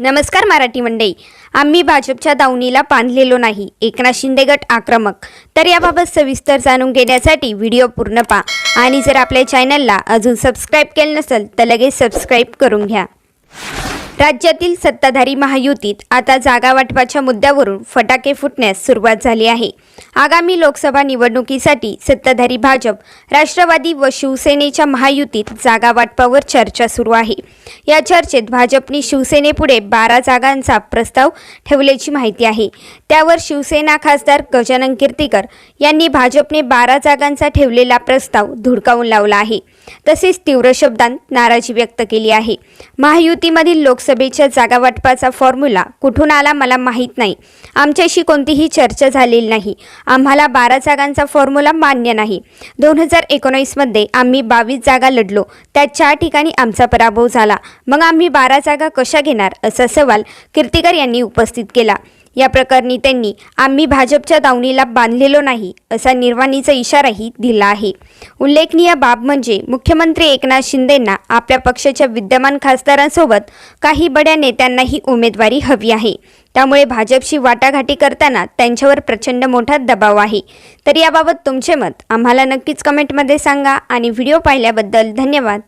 नमस्कार मराठी मंडई आम्ही भाजपच्या दावणीला बांधलेलो नाही. एकनाथ शिंदे गट आक्रमक. तर याबाबत सविस्तर जाणून घेण्यासाठी व्हिडिओ पूर्ण पहा. आणि जर आपल्या चॅनलला अजून सबस्क्राईब केलं नसेल तर लगेच सबस्क्राईब करून घ्या. राज्यातील सत्ताधारी महायुतीत आता जागा वाटपाच्या मुद्द्यावरून फटाके फुटण्यास सुरुवात झाली आहे. आगामी लोकसभा निवडणुकीसाठी सत्ताधारी भाजप राष्ट्रवादी व शिवसेनेच्या महायुतीत जागा वाटपावर चर्चा सुरू आहे. या चर्चेत भाजपने शिवसेनेपुढे बारा जागांचा प्रस्ताव ठेवल्याची माहिती आहे. त्यावर शिवसेना खासदार गजानन कीर्तीकर यांनी भाजपने बारा जागांचा ठेवलेला प्रस्ताव धुडकावून लावला आहे. तसेच तीव्र शब्दांत नाराजी व्यक्त केली आहे. महायुतीमधील लोकसभेच्या जागा वाटपाचा फॉर्म्युला कुठून आला मला माहीत नाही. आमच्याशी कोणतीही चर्चा झालेली नाही. आम्हाला बारा जागांचा फॉर्म्युला मान्य नाही. दोन हजार एकोणीसमध्ये आम्ही बावीस जागा लढलो. त्यात चार ठिकाणी आमचा पराभव झाला. मग आम्ही बारा जागा कशा घेणार? असा सवाल कीर्तीकर यांनी उपस्थित केला. या प्रकरणी त्यांनी आम्ही भाजपच्या दावणीला बांधलेलो नाही असा निर्वाणीचा इशाराही दिला आहे. उल्लेखनीय बाब म्हणजे मुख्यमंत्री एकनाथ शिंदेंना आपल्या पक्षाच्या विद्यमान खासदारांसोबत काही बड्या नेत्यांनाही उमेदवारी हवी आहे. त्यामुळे भाजपशी वाटाघाटी करताना त्यांच्यावर प्रचंड मोठा दबाव आहे. तर याबाबत तुमचे मत आम्हाला नक्कीच कमेंटमध्ये सांगा आणि व्हिडिओ पाहिल्याबद्दल धन्यवाद.